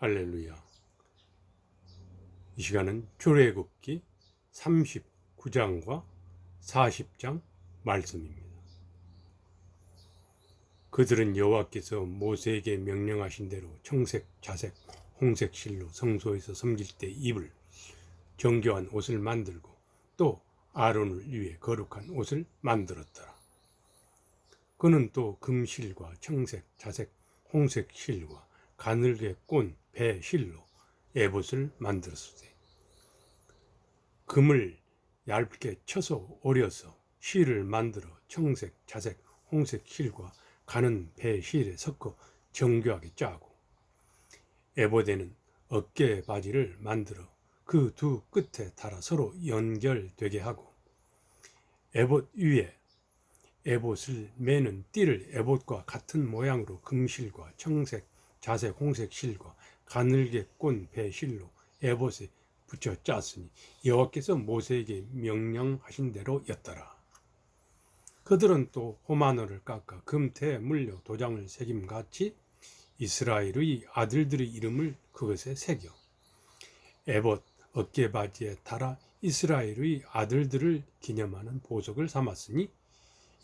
할렐루야. 이 시간은 출애굽기 39장과 40장 말씀입니다. 그들은 여호와께서 모세에게 명령하신 대로 청색, 자색, 홍색 실로 성소에서 섬길 때 입을 정교한 옷을 만들고 또 아론을 위해 거룩한 옷을 만들었더라. 그는 또 금실과 청색, 자색, 홍색 실과 가늘게 꼰 배 실로. 에봇을 만들었으되. 금을 얇게 쳐서 오려서 실을 만들어 청색, 자색, 홍색 실과 가는 배 실에 섞어 정교하게 짜고. 에봇에는 어깨 바지를 만들어 그 두 끝에 달아 서로 연결되게 하고 에봇 위에 에봇을 매는 띠를 에봇과 같은 모양으로 금실과 청색, 자색, 홍색 실과 가늘게 꼰 배 실로 에봇에 붙여 짰으니 여호와께서 모세에게 명령하신 대로였더라. 그들은 또 호마노를 깎아 금태에 물려 도장을 새김같이 이스라엘의 아들들의 이름을 그것에 새겨 에봇 어깨바지에 달아 이스라엘의 아들들을 기념하는 보석을 삼았으니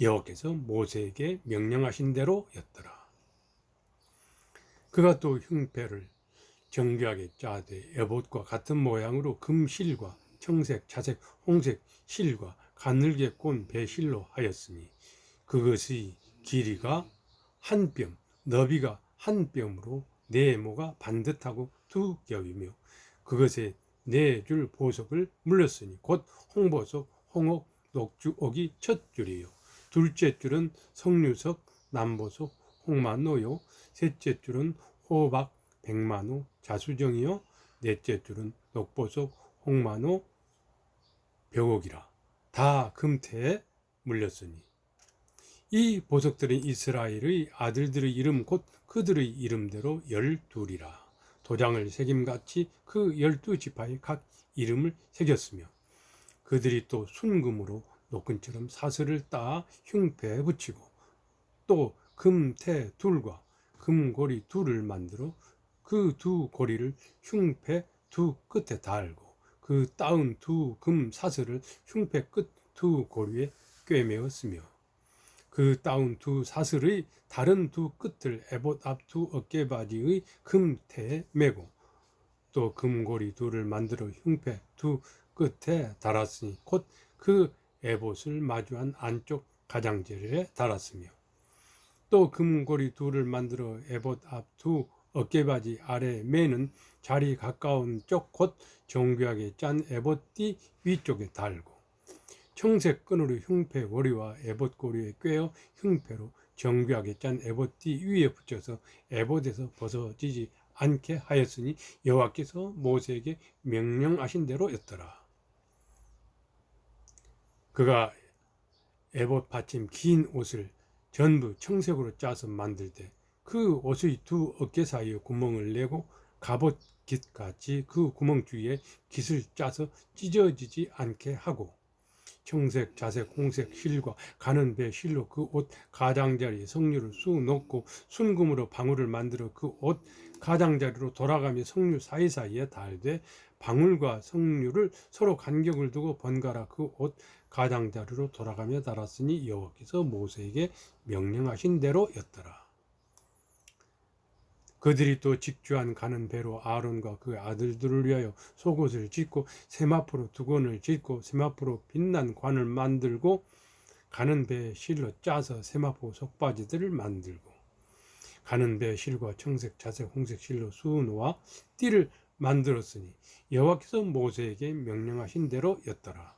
여호와께서 모세에게 명령하신 대로였더라. 그가 또 흉패를 정교하게 짜되 에봇과 같은 모양으로 금실과 청색, 자색, 홍색 실과 가늘게 꼰 배실로 하였으니 그것의 길이가 한 뼘, 너비가 한 뼘으로 네 모가 반듯하고 두 겹이며 그것에 네 줄 보석을 물렸으니 곧 홍보석, 홍옥, 녹주옥이 첫 줄이요. 둘째 줄은 석류석, 남보석, 홍만노요. 셋째 줄은 호박, 백만호, 자수정이요. 넷째 줄은 녹보석, 홍만호, 벽옥이라. 다 금태에 물렸으니. 이 보석들은 이스라엘의 아들들의 이름 곧 그들의 이름대로 열둘이라. 도장을 새김같이 그 열두 지파의 각 이름을 새겼으며 그들이 또 순금으로 노끈처럼 사슬을 따 흉패에 붙이고 또 금태 둘과 금고리 둘을 만들어 그 두 고리를 흉패 두 끝에 달고 그 따은 두 금 사슬을 흉패 끝 두 고리에 꿰매었으며 그 따운 두 사슬의 다른 두 끝을 에봇 앞 두 어깨바지의 금태에 매고 또 금고리 둘을 만들어 흉패 두 끝에 달았으니 곧 그 에봇을 마주한 안쪽 가장자리에 달았으며 또 금고리 둘을 만들어 에봇 앞 두 어깨바지 아래 매는 자리 가까운 쪽 곧 정교하게 짠 에봇띠 위쪽에 달고 청색 끈으로 흉패 고리와 에봇 고리에 꿰어 흉패로 정교하게 짠 에봇띠 위에 붙여서 에봇에서 벗어지지 않게 하였으니 여호와께서 모세에게 명령하신 대로였더라. 그가 에봇 받침 긴 옷을 전부 청색으로 짜서 만들 때 그 옷의 두 어깨 사이에 구멍을 내고 갑옷 깃같이 그 구멍 주위에 깃을 짜서 찢어지지 않게 하고 청색, 자색, 홍색 실과 가는 배 실로 그 옷 가장자리에 석류를 쑥 넣고 순금으로 방울을 만들어 그 옷 가장자리로 돌아가며 석류 사이사이에 달되 방울과 석류를 서로 간격을 두고 번갈아 그 옷 가장자리로 돌아가며 달았으니 여호와께서 모세에게 명령하신 대로였더라. 그들이 또 직주한 가는 배로 아론과 그 아들들을 위하여 속옷을 짓고 세마포로 두건을 짓고 세마포로 빛난 관을 만들고 가는 배에 실로 짜서 세마포 속바지들을 만들고 가는 배에 실과 청색, 자색, 홍색 실로 수놓아 띠를 만들었으니 여호와께서 모세에게 명령하신 대로였더라.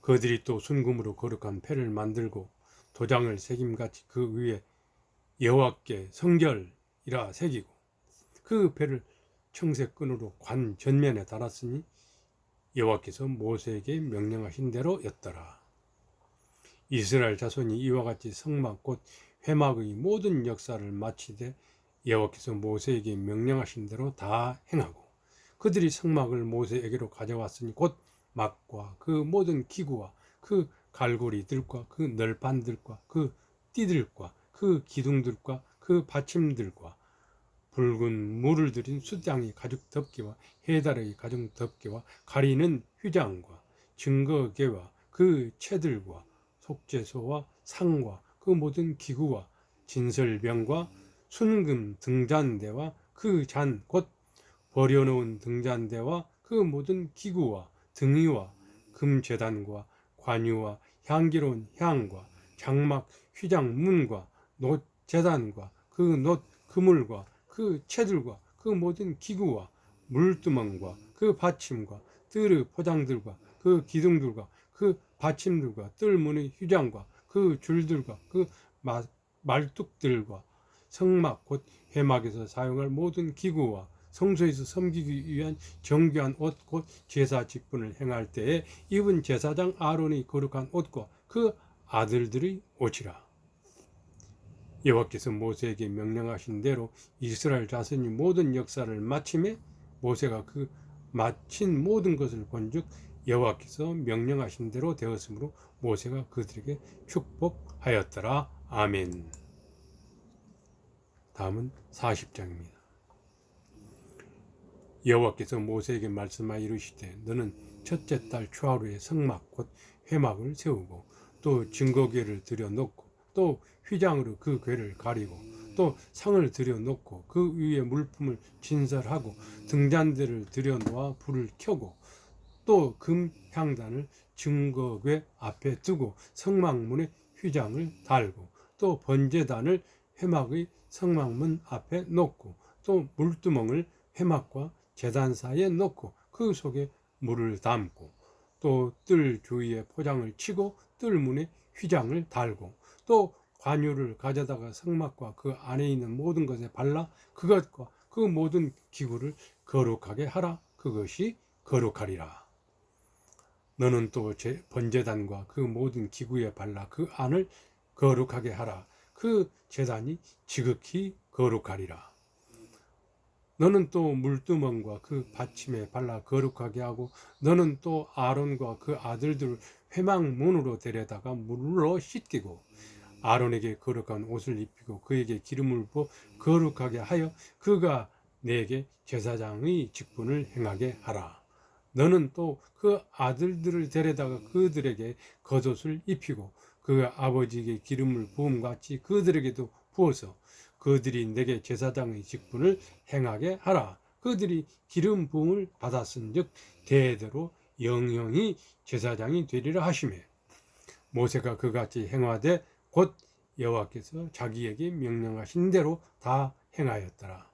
그들이 또 순금으로 거룩한 패를 만들고 도장을 새김같이 그 위에 여호와께 성결이라 새기고 그 배를 청색 끈으로 관 전면에 달았으니 여호와께서 모세에게 명령하신 대로였더라. 이스라엘 자손이 이와 같이 성막 곧 회막의 모든 역사를 마치되 여호와께서 모세에게 명령하신 대로 다 행하고 그들이 성막을 모세에게로 가져왔으니 곧 막과 그 모든 기구와 그 갈고리들과 그 널판들과 그 띠들과 그 기둥들과 그 받침들과 붉은 물을 들인 숫장이 가죽 덮개와 해달의 가죽 덮개와 가리는 휘장과 증거계와 그 채들과 속죄소와 상과 그 모든 기구와 진설병과 순금 등잔대와 그 잔 곧 버려놓은 등잔대와 그 모든 기구와 등이와 금재단과 관유와 향기로운 향과 장막 휘장문과 놋 재단과 그 놋 그물과 그 채들과 그 모든 기구와 물두멍과 그 받침과 뜰의 포장들과 그 기둥들과 그 받침들과 뜰문의 휘장과 그 줄들과 그 마- 말뚝들과 성막 곧 회막에서 사용할 모든 기구와 성소에서 섬기기 위한 정교한 옷 곧 제사 직분을 행할 때에 입은 제사장 아론의 거룩한 옷과 그 아들들의 옷이라. 여호와께서 모세에게 명령하신 대로 이스라엘 자손이 모든 역사를 마침에 모세가 그 마친 모든 것을 본즉 여호와께서 명령하신 대로 되었으므로 모세가 그들에게 축복하였더라. 아멘. 다음은 40장입니다. 여호와께서 모세에게 말씀하여 이르시되 너는 첫째 달 초하루에 성막 곧 회막을 세우고 또 증거궤를 들여 놓고 또 휘장으로 그 궤를 가리고 또 상을 들여 놓고 그 위에 물품을 진설하고 등잔대를 들여 놓아 불을 켜고 또 금 향단을 증거궤 앞에 두고 성막문에 휘장을 달고 또 번제단을 회막의 성막문 앞에 놓고 또 물두멍을 회막과 제단 사이에 놓고 그 속에 물을 담고 또 뜰 주위에 포장을 치고 뜰 문에 휘장을 달고 또 관유를 가져다가 성막과 그 안에 있는 모든 것에 발라 그것과 그 모든 기구를 거룩하게 하라. 그것이 거룩하리라. 너는 또제 번제단과 그 모든 기구에 발라 그 안을 거룩하게 하라 그 제단이 지극히 거룩하리라 너는 또 물두멍과 그 받침에 발라 거룩하게 하고 너는 또 아론과 그 아들들을 회막문으로 데려다가 물로 씻기고 아론에게 거룩한 옷을 입히고 그에게 기름을 부어 거룩하게 하여 그가 내게 제사장의 직분을 행하게 하라. 너는 또 그 아들들을 데려다가 그들에게 겉옷을 입히고 그 아버지에게 기름을 부음 같이 그들에게도 부어서 그들이 내게 제사장의 직분을 행하게 하라. 그들이 기름 부음을 받았은즉 대대로 영영이 제사장이 되리라 하시매 모세가 그같이 행하되 곧 여호와께서 자기에게 명령하신 대로 다 행하였더라.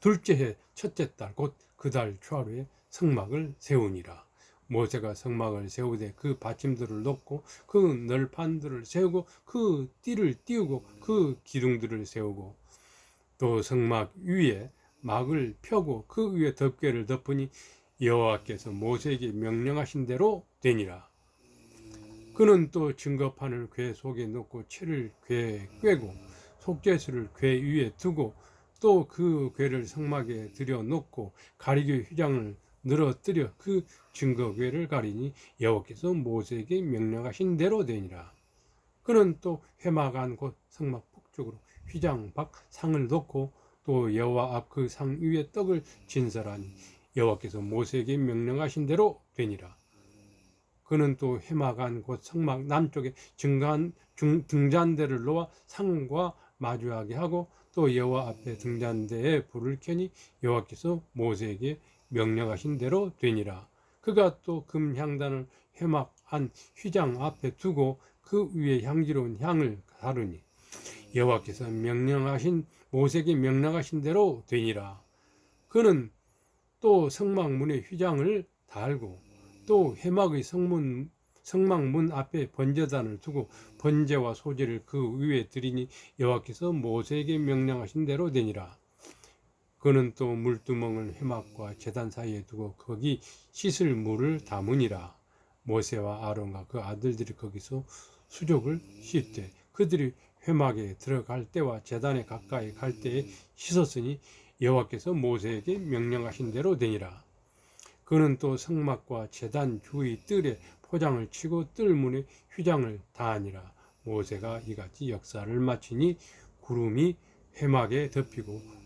둘째 해 첫째 달 곧 그 달 초하루에 성막을 세우니라. 모세가 성막을 세우되 그 받침들을 놓고 그 널판들을 세우고 그 띠를 띄우고 그 기둥들을 세우고 또 성막 위에 막을 펴고 그 위에 덮개를 덮으니 여호와께서 모세에게 명령하신 대로 되니라. 그는 또 증거판을 궤 속에 넣고 채를 궤에 꿰고 속죄수를 궤 위에 두고 또 그 궤를 성막에 들여 놓고 가리개 휘장을 늘어뜨려 그 증거궤를 가리니 여호와께서 모세에게 명령하신 대로 되니라. 그는 또 회막 안곧 성막 북쪽으로 휘장 밖 상을 놓고 또 여호와 앞 그 상 위에 떡을 진설하니 여호와께서 모세에게 명령하신 대로 되니라. 그는 또 회막 안곧 성막 남쪽에 증간 중, 등잔대를 놓아 상과 마주하게 하고 또 여호와 앞에 등잔대에 불을 켜니 여호와께서 모세에게 명령하신 대로 되니라. 그가 또 금향단을 회막 안 휘장 앞에 두고 그 위에 향기로운 향을 다루니 여호와께서 명령하신 모세에게 명령하신 대로 되니라. 그는 또 성막문에 휘장을 달고 또 회막의 성문 성막문 앞에 번제단을 두고 번제와 소제를 그 위에 드리니 여호와께서 모세에게 명령하신 대로 되니라. 그는 또 물두멍을 회막과 제단 사이에 두고 거기 씻을 물을 담으니라. 모세와 아론과 그 아들들이 거기서 수족을 씻되 그들이 회막에 들어갈 때와 제단에 가까이 갈 때에 씻었으니 여호와께서 모세에게 명령하신 대로 되니라. 그는 또 성막과 제단 주의 뜰에 포장을 치고 뜰 문에 휘장을 다하니라. 모세가 이같이 역사를 마치니 구름이 해막에 덮이고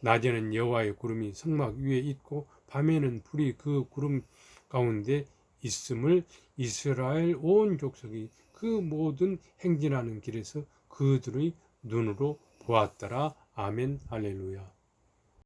낮에는 여호와의 구름이 성막 위에 있고 밤에는 불이 그 구름 가운데 있음을 이스라엘 온 족속이 그 모든 행진하는 길에서 그들의 눈으로 보았더라. 아멘 할렐루야.